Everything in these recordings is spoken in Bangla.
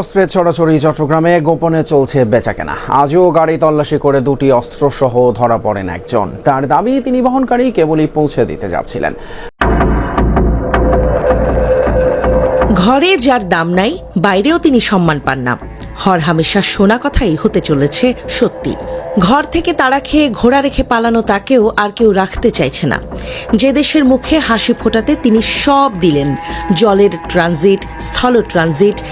অস্ত্রের ছড়াছড়ি চট্টগ্রামে, গোপনে চলছে বেচাকেনা। আজও গাড়ি তল্লাশি করে দুটি অস্ত্রসহ ধরা পড়েন একজন। তার দাবি, তিনি বহনকারী কেবলই পৌঁছে দিতে যাচ্ছিলেন। ঘরে যার দাম নাই, বাইরেও তিনি সম্মান পান না। হর হামেশা শোনা কথাই হতে চলেছে সত্যি। ঘর থেকে তাড়া খেয়ে ঘোড়া রেখে পালানো তাকেও আর কেউ রাখতে চাইছে না। যে দেশের মুখে হাসি ফোটাতে তিনি সব দিলেন। জলের ট্রানজিট, স্থল ট্রানজিট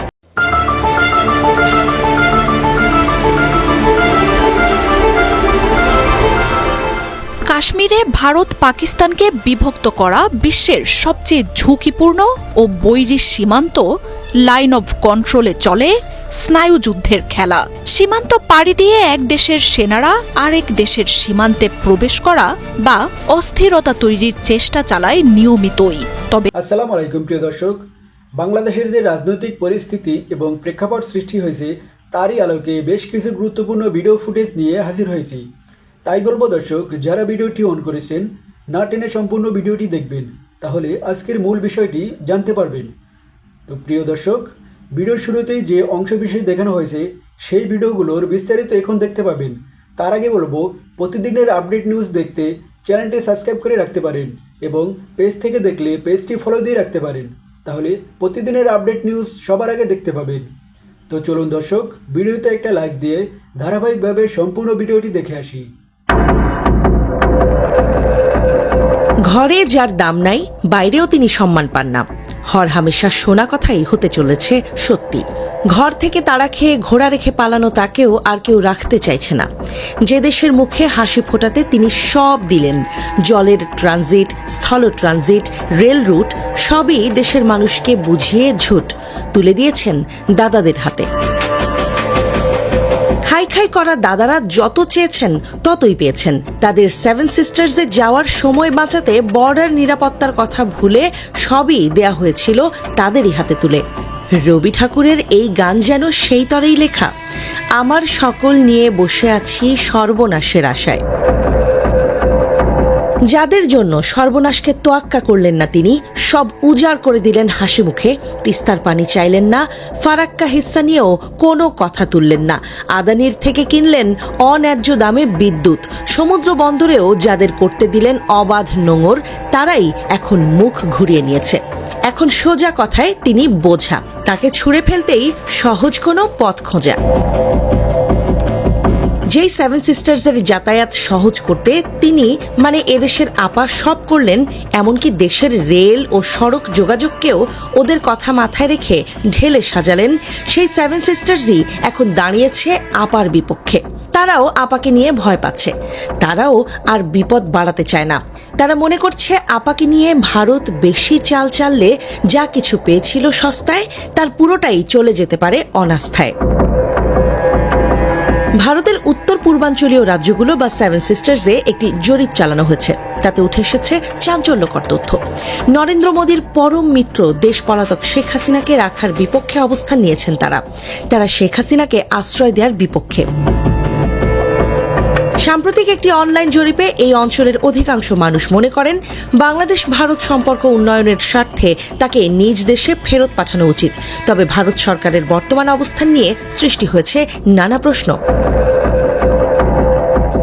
কাশ্মীরে ভারত পাকিস্তানকে বিভক্ত করা বিশ্বের সবচেয়ে ঝুঁকিপূর্ণ ও বৈরী সীমান্ত লাইন অফ কন্ট্রোলে চলে স্নায়ুযুদ্ধের খেলা। সীমান্ত পাড়ি দিয়ে এক দেশের সেনারা আরেক দেশের সীমান্তে প্রবেশ করা বা অস্থিরতা তৈরির চেষ্টা চালায় নিয়মিতই। তবে আসসালামু আলাইকুম, প্রিয় দর্শক। বাংলাদেশের যে রাজনৈতিক পরিস্থিতি এবং প্রেক্ষাপট সৃষ্টি হয়েছে, তারই আলোকে বেশ কিছু গুরুত্বপূর্ণ ভিডিও ফুটেজ নিয়ে হাজির হয়েছি। তাই বলব দর্শক, যারা ভিডিওটি অন করেছেন, না টেনে সম্পূর্ণ ভিডিওটি দেখবেন। তাহলে আজকের মূল বিষয়টি জানতে পারবেন। তো প্রিয় দর্শক, ভিডিওর শুরুতেই যে অংশ বিষয় দেখানো হয়েছে, সেই ভিডিওগুলোর বিস্তারিত এখন দেখতে পাবেন। তার আগে বলব, প্রতিদিনের আপডেট নিউজ দেখতে চ্যানেলটি সাবস্ক্রাইব করে রাখতে পারেন এবং পেজ থেকে দেখলে পেজটি ফলো দিয়ে রাখতে পারেন। তাহলে প্রতিদিনের আপডেট নিউজ সবার আগে দেখতে পাবেন। তো চলুন দর্শক, ভিডিওতে একটা লাইক দিয়ে ধারাবাহিকভাবে সম্পূর্ণ ভিডিওটি দেখে আসি। ঘরে যার দাম নাই, বাইরেও তিনি সম্মান পান না। হর হামেশা শোনা কথাই হতে চলেছে সত্যি। ঘর থেকে তাড়া খেয়ে ঘোড়া রেখে পালানো তাকেও আর কেউ রাখতে চাইছে না। যে দেশের মুখে হাসি ফোটাতে তিনি সব দিলেন। জলের ট্রানজিট, স্থল ট্রানজিট, রেল রুট, সবই দেশের মানুষকে বুঝিয়ে ঝুট তুলে দিয়েছেন দাদাদের হাতে। খাই খাই করা দাদারা যত চেয়েছেন, ততই পেয়েছেন। তাদের সেভেন সিস্টার্সে যাওয়ার সময় বাঁচাতে বর্ডার নিরাপত্তার কথা ভুলে সবই দেয়া হয়েছিল তাদেরই হাতে তুলে। রবি ঠাকুরের এই গান যেন সেই তরেই লেখা। আমার সকল নিয়ে বসে আছি সর্বনাশের আশায়। যাদের জন্য সর্বনাশকে তোয়াক্কা করলেন না তিনি, সব উজাড় করে দিলেন হাসি মুখে। তিস্তার পানি চাইলেন না, ফারাক্কা হিস্সা নিয়েও কোনো কথা তুললেন না। আদানির থেকে কিনলেন অন্যায্য দামে বিদ্যুৎ। সমুদ্র বন্দরেও যাদের করতে দিলেন অবাধ নোঙর, তারাই এখন মুখ ঘুরিয়ে নিয়েছে। এখন সোজা কথায় তিনি বোঝা। তাকে ছুঁড়ে ফেলতেই সহজ কোনো পথ খোঁজা। যেই সেভেন সিস্টার্সের যাতায়াত সহজ করতে তিনি মানে এদেশের আপা সব করলেন, এমনকি দেশের রেল ও সড়ক যোগাযোগকেও ওদের কথা মাথায় রেখে ঢেলে সাজালেন, সেই সেভেন সিস্টার্সই এখন দাঁড়িয়েছে আপার বিপক্ষে। তারাও আপাকে নিয়ে ভয় পাচ্ছে। তারাও আর বিপদ বাড়াতে চায় না। তারা মনে করছে আপাকে নিয়ে ভারত বেশি চাল চাললে যা কিছু পেয়েছিল সস্তায়, তার পুরোটাই চলে যেতে পারে অনাস্থায়। ভারতের উত্তর পূর্বাঞ্চলীয় রাজ্যগুলো বা সেভেন সিস্টার্সে একটি জরিপ চালানো হয়েছে। তাতে উঠে এসেছে চাঞ্চল্যকর তথ্য। নরেন্দ্র মোদীর পরম মিত্র দেশ পলাতক শেখ হাসিনাকে রাখার বিপক্ষে অবস্থান নিয়েছেন তারা। তারা শেখ হাসিনাকে আশ্রয় দেওয়ার বিপক্ষে। সাম্প্রতিক একটি অনলাইন জরিপে এই অঞ্চলের অধিকাংশ মানুষ মনে করেন বাংলাদেশ ভারত সম্পর্ক উন্নয়নের স্বার্থে তাকে নিজ দেশে ফেরত পাঠানো উচিত। তবে ভারত সরকারের বর্তমান অবস্থান নিয়ে সৃষ্টি হয়েছে নানা প্রশ্ন।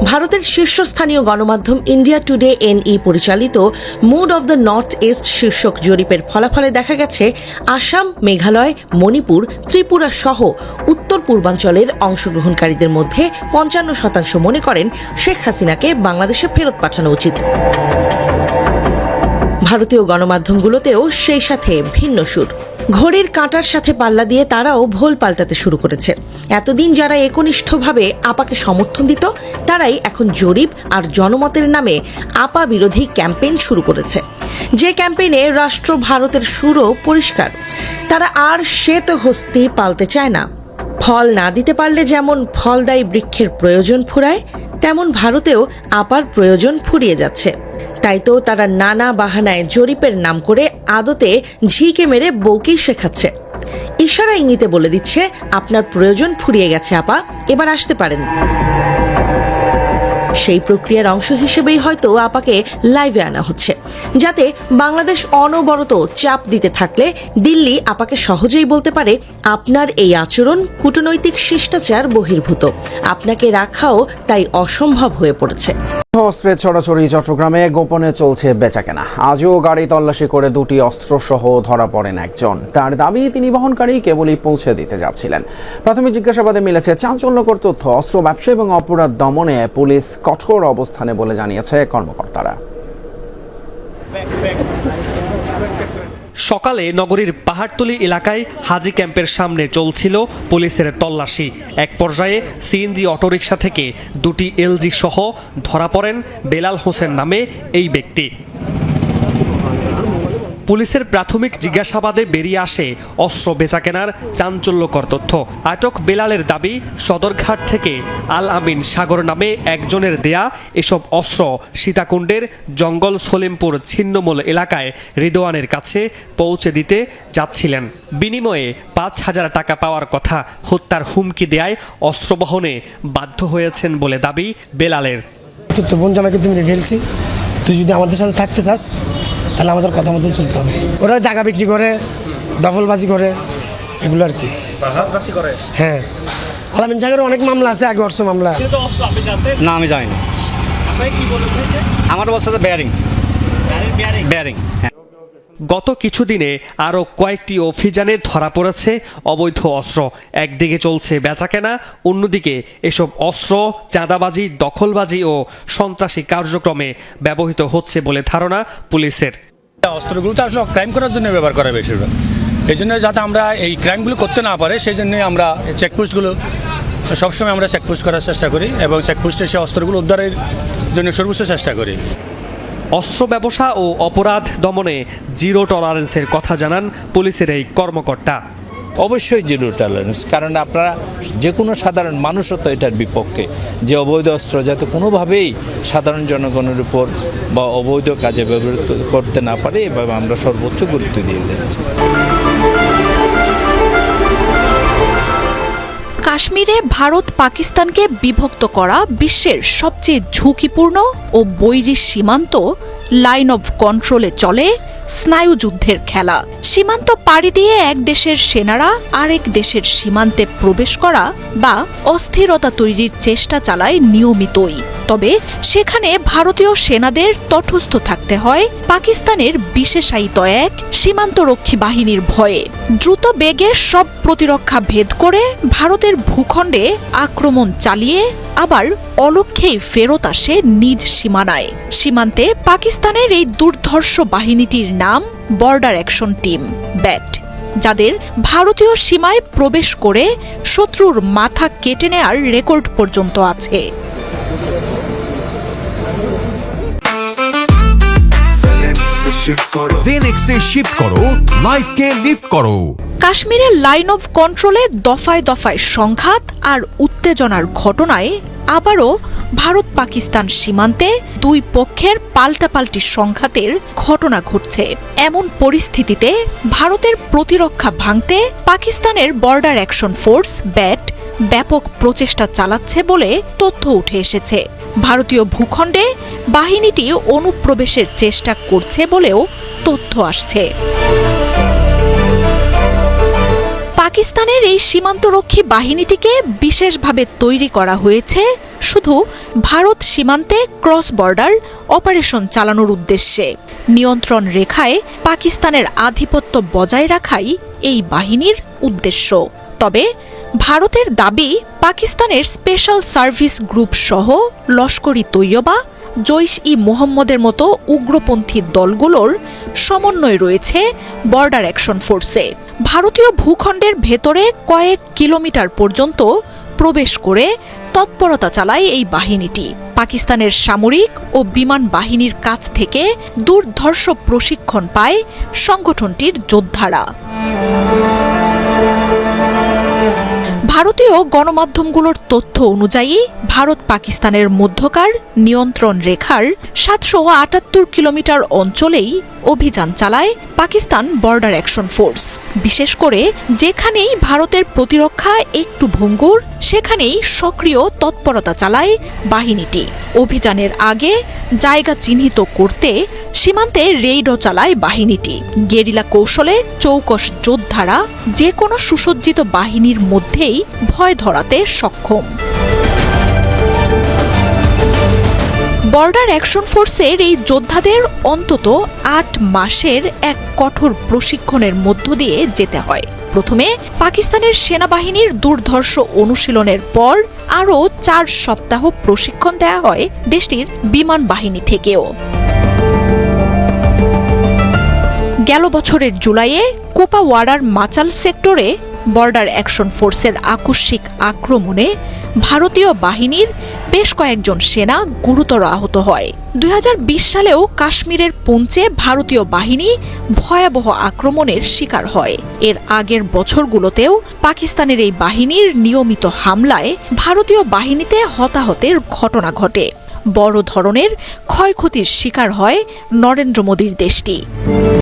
ভারতের শীর্ষস্থানীয় গণমাধ্যম ইন্ডিয়া টুডে এনই পরিচালিত mood of the north east শীর্ষক জরিপের ফলাফলে দেখা গেছে, আসাম, মেঘালয়, মণিপুর, ত্রিপুরা সহ উত্তর পূর্বাঞ্চলের অংশগ্রহণকারীদের মধ্যে পঞ্চান্ন শতাংশ মনে করেন শেখ হাসিনাকে বাংলাদেশে ফেরত পাঠানো উচিত। ভারতীয় গণমাধ্যমগুলোতেও সেই সাথে ভিন্ন সুর। ঘড়ির কাঁটার সাথে পাল্লা দিয়ে তারাও ভোল পাল্টাতে শুরু করেছে। এতদিন যারা একনিষ্ঠভাবে আপাকে সমর্থন দিত, তারাই এখন জরিপ আর জনমতের নামে আপা বিরোধী ক্যাম্পেইন শুরু করেছে। যে ক্যাম্পেইনে রাষ্ট্র ভারতের সুরও পরিষ্কার। তারা আর শ্বেত হস্তি পালতে চায় না। ফল না দিতে পারলে যেমন ফলদায়ী বৃক্ষের প্রয়োজন ফুরায়, তেমন ভারতেও আপার প্রয়োজন ফুরিয়ে যাচ্ছে। তাই তো তারা নানা বাহানায় জরিপের নাম করে আদতে ঝিকে মেরে বউকেই শেখাচ্ছে। ইশারা ইঙ্গিতে বলে দিচ্ছে, আপনার প্রয়োজন ফুরিয়ে গেছে, আপা। এবার আসতে পারেন। সেই প্রক্রিয়ার অংশ হিসেবেই হয়তো আপাকে লাইভে আনা হচ্ছে। যাতে বাংলাদেশ অনবরত চাপ দিতে থাকলে দিল্লি আপাকে সহজেই বলতে পারে, আপনার এই আচরণ কূটনৈতিক শিষ্টাচার বহির্ভূত। আপনাকে রাখাও তাই অসম্ভব হয়ে পড়েছে। অস্ত্রের ছড়াছড়ি চট্টগ্রামে গোপনে চলছে বেচাকেনা। আজও গাড়ি তল্লাশি করে দুটি অস্ত্রসহ ধরা পড়েন একজন। তার দাবি, তিনি বহনকারী কেবলই পৌঁছে দিতে যাচ্ছিলেন। প্রাথমিক জিজ্ঞাসাবাদে মিলেছে, চাঞ্চল্যকর তথ্য, অস্ত্র ব্যবসা এবং অপরাধ দমনে পুলিশ কঠোর অবস্থানে বলে জানিয়েছে কর্মকর্তারা। সকালে নগরীর পাহাড়তলি এলাকায় হাজি ক্যাম্পের সামনে চলছিল পুলিশের তল্লাশি। এক পর্যায়ে সিএনজি অটোরিকশা থেকে দুটি এলজি সহ ধরা পড়েন বেলাল হোসেন নামে এই ব্যক্তি। পুলিশের প্রাথমিক জিজ্ঞাসাবাদে বেরিয়ে আসে অস্ত্র বেচাকেনার চাঞ্চল্যকর তথ্য। আটক বেলালের দাবি, সদরঘাট থেকে আল আমিন সাগর নামে একজনের দেয়া এসব অস্ত্র সীতাকুণ্ডের জঙ্গল সলিমপুর ছিন্নমূল এলাকায় রিদোয়ানের কাছে পৌঁছে দিতে যাচ্ছিলেন। বিনিময়ে পাঁচ হাজার টাকা পাওয়ার কথা হত্যার হুমকি দেয়ায় অস্ত্র বহনে বাধ্য হয়েছেন বলে দাবি বেলালের। বোন তুমি তুই যদি আমাদের সাথে থাকতে চাস তাহলে আমাদের কথা মতন চলতে হবে। ওরা জায়গা বিক্রি করে দখলবাজি করে এগুলো আর কি। হ্যাঁ। আলামিন সাগরের অনেক মামলা আছে আগে বর্ষ মামলা। না আমি জানি না। আমার বলছে ব্যারিং ব্যারিং হ্যাঁ। গত কিছুদিনে আরও কয়েকটি অভিযানে ধরা পড়েছে অবৈধ অস্ত্র। একদিকে চলছে বেচাকেনা অন্যদিকে এসব অস্ত্র চাঁদাবাজি দখলবাজি ও সন্ত্রাসী কার্যক্রমে ব্যবহৃত হচ্ছে বলে ধারণা পুলিশের। অস্ত্রগুলো তো আসলে ক্রাইম করার জন্য ব্যবহার করা বেশিরভাগ। এই জন্য যাতে আমরা এই ক্রাইমগুলো করতে না পারে, সেই জন্যই আমরা চেকপোস্টগুলো সবসময় আমরা চেকপোস্ট করার চেষ্টা করি এবং চেকপোস্টে সেই অস্ত্রগুলো উদ্ধারের জন্য সর্বোচ্চ চেষ্টা করি। অস্ত্র ব্যবসা ও অপরাধ দমনে জিরো টলারেন্সের কথা জানান পুলিশের এই কর্মকর্তা। অবশ্যই জিরো টলারেন্স, কারণ আপনারা যে কোনো সাধারণ মানুষও তো এটার বিপক্ষে, যে অবৈধ অস্ত্র যাতে কোনোভাবেই সাধারণ জনগণের উপর বা অবৈধ কাজে ব্যবহৃত করতে না পারে, এভাবে আমরা সর্বোচ্চ গুরুত্ব দিয়ে যাচ্ছি। কাশ্মীরে ভারত পাকিস্তানকে বিভক্ত করা বিশ্বের সবচেয়ে ঝুঁকিপূর্ণ ও বৈরী সীমান্ত লাইন অফ কন্ট্রোলে চলে স্নায়ুযুদ্ধের খেলা। সীমান্ত পাড়ি দিয়ে এক দেশের সেনারা আরেক দেশের সীমান্তে প্রবেশ করা বা অস্থিরতা তৈরির চেষ্টা চালায় নিয়মিতই। তবে সেখানে ভারতীয় সেনাদের তটস্থ থাকতে হয়। পাকিস্তানের বিশেষায়িত এক সীমান্তরক্ষী বাহিনীর ভয়ে। দ্রুত বেগে সব প্রতিরক্ষা ভেদ করে ভারতের ভূখণ্ডে আক্রমণ চালিয়ে আবার অলক্ষেই ফেরত আসে নিজ সীমানায়। সীমান্তে পাকিস্তানের এই দুর্ধর্ষ বাহিনীটির নাম বর্ডার অ্যাকশন টিম, ব্যাট, যাদের ভারতীয় সীমায় প্রবেশ করে শত্রুর মাথা কেটে নেয়ার রেকর্ড পর্যন্ত আছে। জেনেক্সে শিফট করো লাইফকে লিফট করো। কাশ্মীরের লাইন অফ কন্ট্রোলে দফায় দফায় সংঘাত আর উত্তেজনার ঘটনায় আবারও ভারত পাকিস্তান সীমান্তে দুই পক্ষের পাল্টাপাল্টি সংঘাতের ঘটনা ঘটছে। এমন পরিস্থিতিতে ভারতের প্রতিরক্ষা ভাঙতে পাকিস্তানের বর্ডার অ্যাকশন ফোর্স ব্যাট ব্যাপক প্রচেষ্টা চালাচ্ছে বলে তথ্য উঠে এসেছে। ভারতীয় ভূখণ্ডে বাহিনীটি অনুপ্রবেশের চেষ্টা করছে বলেও তথ্য আসছে। পাকিস্তানের এই সীমান্তরক্ষী বাহিনীটিকে বিশেষভাবে তৈরি করা হয়েছে শুধু ভারত সীমান্তে ক্রস বর্ডার অপারেশন চালানোর উদ্দেশ্যে। নিয়ন্ত্রণ রেখায় পাকিস্তানের আধিপত্য বজায় রাখাই এই বাহিনীর উদ্দেশ্য। তবে ভারতের দাবি পাকিস্তানের স্পেশাল সার্ভিস গ্রুপ সহ লস্করি তৈয়বা, জৈশ ই মোহাম্মদের মতো উগ্রপন্থী দলগুলোর সমন্বয় রয়েছে বর্ডার অ্যাকশন ফোর্সে। ভারতীয় ভূখণ্ডের ভেতরে কয়েক কিলোমিটার পর্যন্ত প্রবেশ করে তৎপরতা চালায় এই বাহিনীটি। পাকিস্তানের সামরিক ও বিমান বাহিনীর কাছ থেকে দুর্ধর্ষ প্রশিক্ষণ পায় সংগঠনটির যোদ্ধারা। ভারতীয় গণমাধ্যমগুলোর তথ্য অনুযায়ী, ভারত পাকিস্তানের মধ্যকার নিয়ন্ত্রণ রেখার সাতশো আটাত্তর কিলোমিটার অঞ্চলেই অভিযান চালায় পাকিস্তান বর্ডার অ্যাকশন ফোর্স। বিশেষ করে, যেখানেই ভারতের প্রতিরক্ষা একটু ভঙ্গুর, সেখানেই সক্রিয় তৎপরতা চালায় বাহিনীটি। অভিযানের আগে জায়গা চিহ্নিত করতে সীমান্তে রেইডও চালায় বাহিনীটি। গেরিলা কৌশলে চৌকস যোদ্ধারা যে কোনো সুসজ্জিত বাহিনীর মধ্যেই ভয় ধরাতে সক্ষম। বর্ডার অ্যাকশন ফোর্সের এই যোদ্ধাদের অন্তত আট মাসের এক কঠোর প্রশিক্ষণের মধ্য দিয়ে যেতে হয়। প্রথমে পাকিস্তানের সেনাবাহিনীর দুর্ধর্ষ অনুশীলনের পর আরও চার সপ্তাহ প্রশিক্ষণ দেওয়া হয় দেশটির বিমান বাহিনী থেকেও। গেল বছরের জুলাইয়ে কোপাওয়াড়ার মাচাল সেক্টরে বর্ডার অ্যাকশন ফোর্সের আকস্মিক আক্রমণে ভারতীয় বাহিনীর বেশ কয়েকজন সেনা গুরুতর আহত হয়। দুই হাজার বিশ সালেও কাশ্মীরের পুঞ্চে ভারতীয় বাহিনী ভয়াবহ আক্রমণের শিকার হয়। এর আগের বছরগুলোতেও পাকিস্তানের এই বাহিনীর নিয়মিত হামলায় ভারতীয় বাহিনীতে হতাহতের ঘটনা ঘটে। বড় ধরনের ক্ষয়ক্ষতির শিকার হয় নরেন্দ্র মোদীর দেশটি।